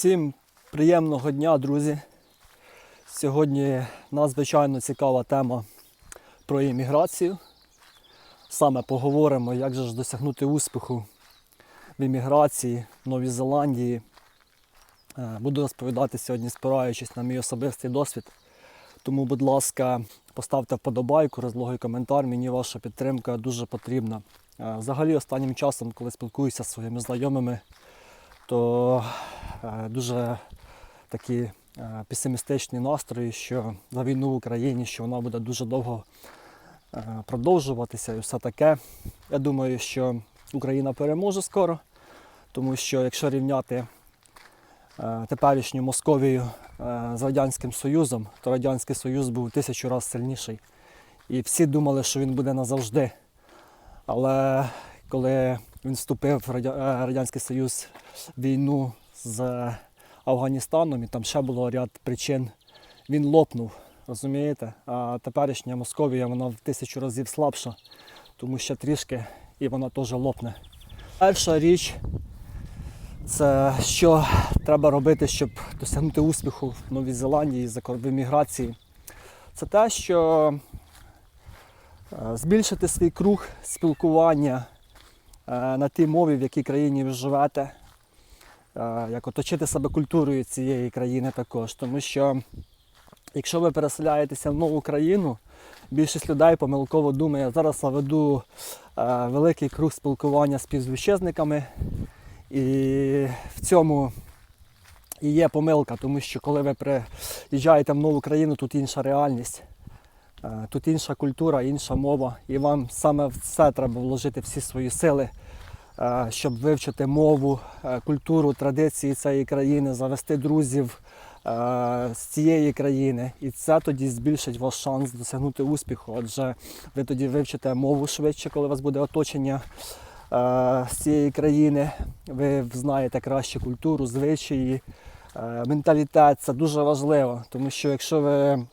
Всім приємного дня, друзі. Сьогодні надзвичайно цікава тема про імміграцію. Саме поговоримо, як же ж досягнути успіху в імміграції в Новій Зеландії. Е, Буду розповідати сьогодні, спираючись на мій особистий досвід. Тому, будь ласка, поставте вподобайку, розлогий коментар. Мені ваша підтримка дуже потрібна. Е, Взагалі, останнім часом, коли спілкуюся зі своїми знайомими, то е, дуже такі е, песимістичні настрої, що за війну в Україні, що вона буде дуже довго е, продовжуватися і все таке. Я думаю, що Україна переможе скоро, тому що якщо рівняти теперішню Московію з Радянським Союзом, то Радянський Союз був тисячу разів сильніший. І всі думали, що він буде назавжди. Але коли він вступив в е, Радянський Союз війну з Афганістаном, і там ще було ряд причин, він лопнув, розумієте? А теперішня Московія вона в тисячу разів слабша, тому ще трішки і вона теж лопне. Перша річ це що треба робити, щоб досягнути успіху в Новій Зеландії в еміграції. Це те, що е, збільшити свій круг спілкування на тій мові, в якій країні ви живете, е, як оточити себе культурою цієї країни також. Тому що якщо ви переселяєтеся в нову країну, більшість людей помилково думає, зараз веду е, великий круг спілкування з співвітчизниками. І в цьому і є помилка, тому що коли ви приїжджаєте в нову країну, тут інша реальність. Е, Тут інша культура, інша мова, і вам саме в це треба вложити всі свої сили, е, щоб вивчити мову, е, культуру, традиції цієї країни, завести друзів з цієї країни. І це тоді збільшить ваш шанс досягнути успіху. Адже ви тоді вивчите мову швидше, коли у вас буде оточення з цієї країни. Ви знаєте краще культуру, звичаї, менталітет. Це дуже важливо, тому що якщо ви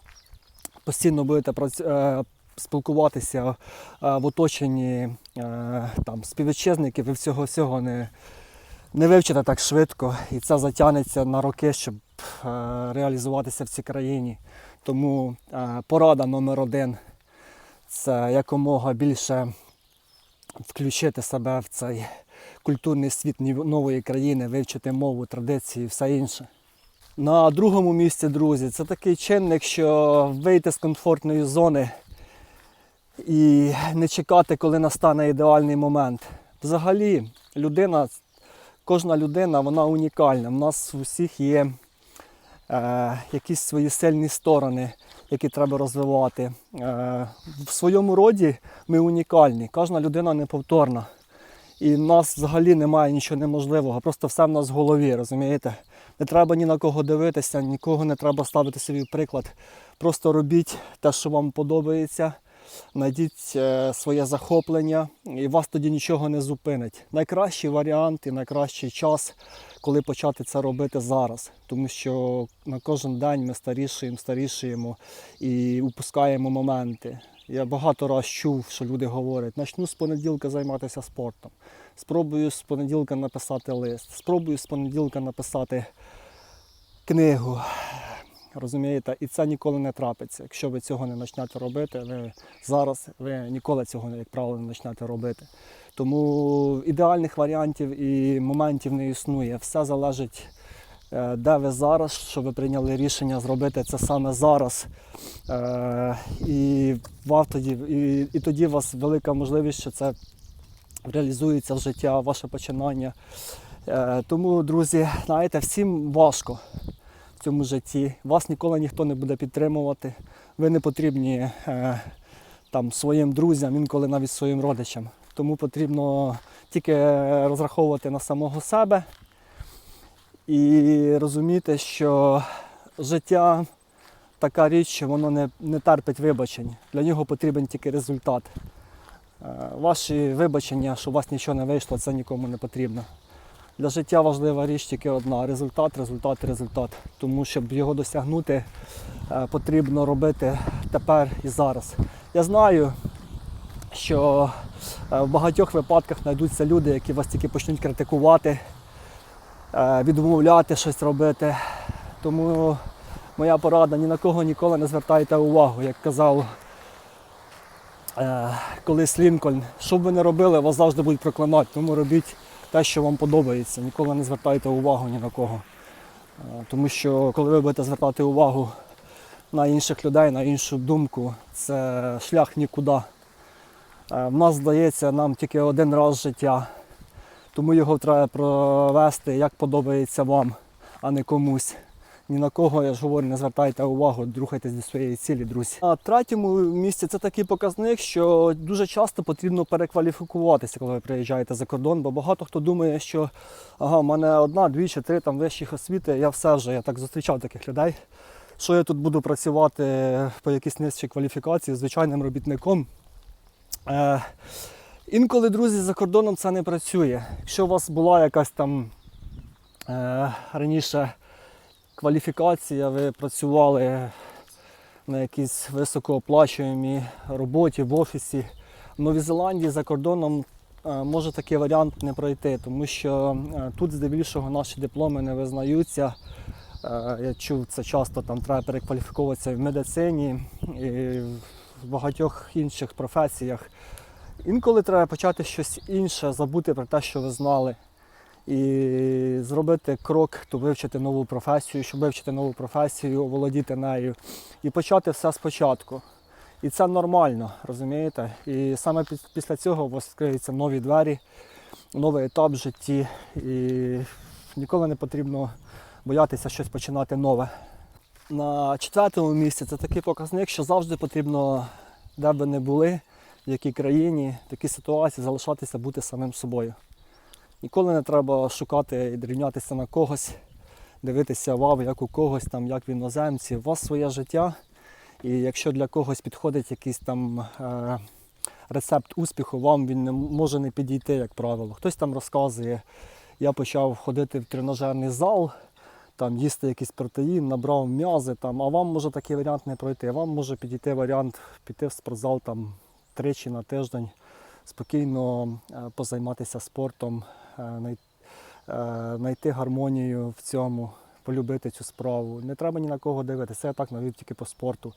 постійно будете е, спілкуватися е, в оточенні е, там, співвітчизників, ви всього всього не, не вивчите так швидко, і це затягнеться на роки, щоб реалізуватися в цій країні. Тому порада номер один це якомога більше включити себе в цей культурний світ нової країни, вивчити мову, традиції і все інше. На другому місці, друзі, це такий чинник, що вийти з комфортної зони і не чекати, коли настане ідеальний момент. Взагалі, людина, кожна людина вона унікальна. У нас у всіх є е, якісь свої сильні сторони, які треба розвивати. Е, в своєму роді ми унікальні, кожна людина неповторна. І в нас взагалі немає нічого неможливого, просто все в нас в голові, розумієте? Не треба ні на кого дивитися, нікого не треба ставити собі в приклад. Просто робіть те, що вам подобається, знайдіть е, своє захоплення, і вас тоді нічого не зупинить. Найкращий варіант і найкращий час, коли почати це робити зараз. Тому що на кожен день ми старішаємо, старішаємо і упускаємо моменти. Я багато раз чув, що люди говорять, почну з понеділка займатися спортом. Спробую з понеділка написати лист, спробую з понеділка написати книгу. Розумієте, і це ніколи не трапиться. Якщо ви цього не почнете робити, ви зараз ви ніколи цього, як правило, не почнете робити. Тому ідеальних варіантів і моментів не існує. Все залежить, е, де ви зараз, що ви прийняли рішення зробити це саме зараз. Е, І, тоді, і, і тоді у вас велика можливість, що це реалізується в життя, ваше починання. Е, Тому, друзі, знаєте, всім важко в цьому житті. Вас ніколи ніхто не буде підтримувати. Ви не потрібні е, там, своїм друзям, інколи навіть своїм родичам. Тому потрібно тільки розраховувати на самого себе і розуміти, що життя така річ, що воно не, не терпить вибачень. Для нього потрібен тільки результат. Е, Ваші вибачення, що у вас нічого не вийшло, це нікому не потрібно. Для життя важлива річ тільки одна результат, результат, результат. Тому щоб його досягнути, е, потрібно робити тепер і зараз. Я знаю, що е, в багатьох випадках знайдуться люди, які вас тільки почнуть критикувати, е, відмовляти щось робити. Тому моя порада ні на кого ніколи не звертайте увагу, як казав колись Лінкольн. Що б ви не робили, вас завжди будуть проклинати. Тому робіть те, що вам подобається. Ніколи не звертайте увагу ні на кого. Е, Тому що коли ви будете звертати увагу на інших людей, на іншу думку, це шлях нікуди. Е, В нас здається, нам тільки один раз життя, тому його треба провести як подобається вам, а не комусь. Ні на кого, я ж говорю, не звертайте увагу, рухайтесь до своєї цілі, друзі. На третьому місці це такий показник, що дуже часто потрібно перекваліфікуватися, коли ви приїжджаєте за кордон, бо багато хто думає, що ага, в мене одна, дві чи три там вищих освіти, я все вже, я так зустрічав таких людей. Що я тут буду працювати по якійсь нижчій кваліфікації звичайним робітником. Е, інколи, друзі, за кордоном це не працює. Якщо у вас була якась там е, раніше кваліфікація, ви працювали на якійсь високооплачуємій роботі в офісі. В Новій Зеландії за кордоном е, може такий варіант не пройти, тому що е, тут здебільшого наші дипломи не визнаються. Е, Я чув це часто, там треба перекваліфіковуватися в медицині і в багатьох інших професіях. Інколи треба почати щось інше, забути про те, що ви знали, і зробити крок, то вивчити нову професію, щоб вивчити нову професію, оволодіти нею і почати все спочатку. І це нормально, розумієте? І саме після цього у вас відкриються нові двері, новий етап в житті. І ніколи не потрібно боятися щось починати нове. На четвертому місці це такий показник, що завжди потрібно, де би не були, в якій країні, в такій ситуації залишатися бути самим собою. Ніколи не треба шукати і рівнятися на когось, дивитися вау, як у когось, там, як в іноземці. У вас своє життя, і якщо для когось підходить якийсь там е, рецепт успіху, вам він не може не підійти, як правило. Хтось там розказує, я почав ходити в тренажерний зал, там їсти якийсь протеїн, набрав м'язи, там, а вам може такий варіант не пройти. Вам може підійти варіант піти в спортзал там тричі на тиждень, спокійно е, позайматися спортом, знайти гармонію в цьому, полюбити цю справу. Не треба ні на кого дивитися, я так навів тільки по спорту.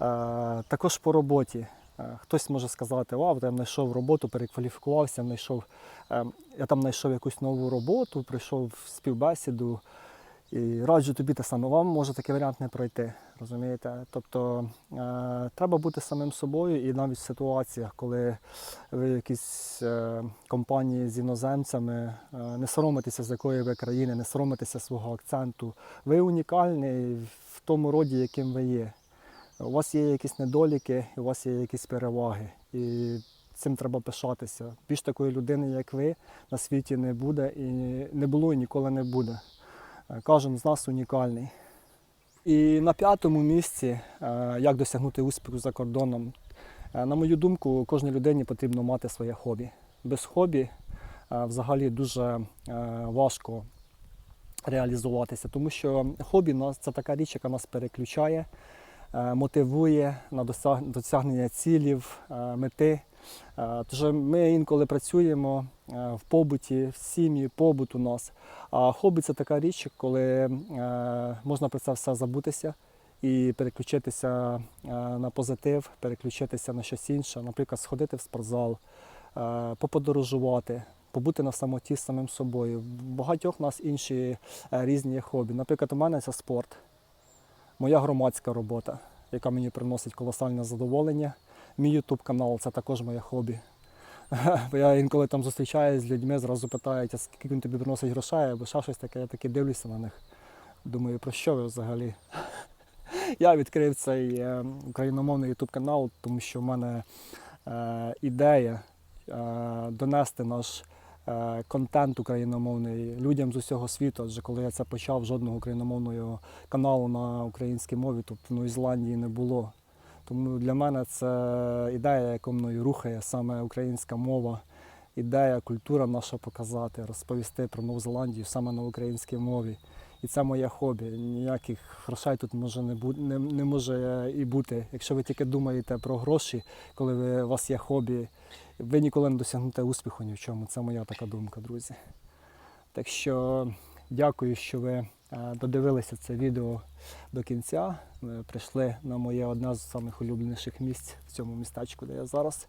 Е, Також по роботі. Е, Хтось може сказати, вау, я знайшов роботу, перекваліфікувався, знайшов, е, я там знайшов якусь нову роботу, прийшов в співбесіду. І раджу тобі те саме, вам може такий варіант не пройти. Розумієте? Тобто е, треба бути самим собою і навіть в ситуаціях, коли ви в якійсь е, компанії з іноземцями, е, не соромитеся, з якої ви країни, не соромитеся свого акценту. Ви унікальний в тому роді, яким ви є. У вас є якісь недоліки, у вас є якісь переваги. І цим треба пишатися. Більш такої людини, як ви, на світі не буде і не було і ніколи не буде. Е, Кожен з нас унікальний. І на п'ятому місці, е, як досягнути успіху за кордоном, Е, на мою думку, кожній людині потрібно мати своє хобі. Без хобі взагалі дуже важко реалізуватися, тому що хобі це така річ, яка нас переключає, мотивує на досягнення цілів, мети. Тож ми інколи працюємо в побуті, в сім'ї, побут у нас. А хобі це така річ, коли е, можна про це все забутися і переключитися е, на позитив, переключитися на щось інше, наприклад, сходити в спортзал, е, поподорожувати, побути на самоті з самим собою. В багатьох у нас інші е, різні хобі. Наприклад, у мене це спорт, моя громадська робота, яка мені приносить колосальне задоволення. Мій YouTube канал це також моє хобі. Бо я інколи там зустрічаюся з людьми, зразу питають, а скільки він тобі приносить грошей, або ще щось таке, я таки дивлюся на них. Думаю, про що ви взагалі? Я відкрив цей е, україномовний YouTube канал, тому що в мене е, ідея е, донести наш контент україномовний людям з усього світу. Адже коли я це почав, жодного україномовного каналу на українській мові, тобто в Новій Зеландії не було. Тому для мене це ідея, яка мною рухає, саме українська мова, ідея, культура наша показати, розповісти про Нову Зеландію саме на українській мові. І це моє хобі. Ніяких грошей тут може не, бу- не, не може і бути. Якщо ви тільки думаєте про гроші, коли ви, у вас є хобі, ви ніколи не досягнете успіху ні в чому. Це моя така думка, друзі. Так що Дякую, що ви додивилися це відео до кінця. Ви прийшли на моє одне з самих улюбленіших місць в цьому містечку, де я зараз.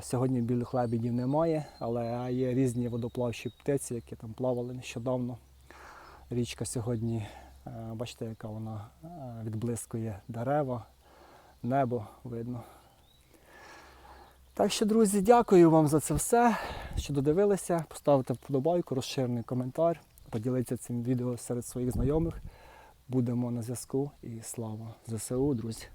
Сьогодні білих лебедів немає, але є різні водоплавчі птиці, які там плавали нещодавно. Річка сьогодні, бачите, яка вона відблискує дерева, небо видно. Так що, друзі, дякую вам за це все, що додивилися. Поставте вподобайку, розширений коментар, поділіться цим відео серед своїх знайомих. Будемо на зв'язку і слава ЗСУ, друзі!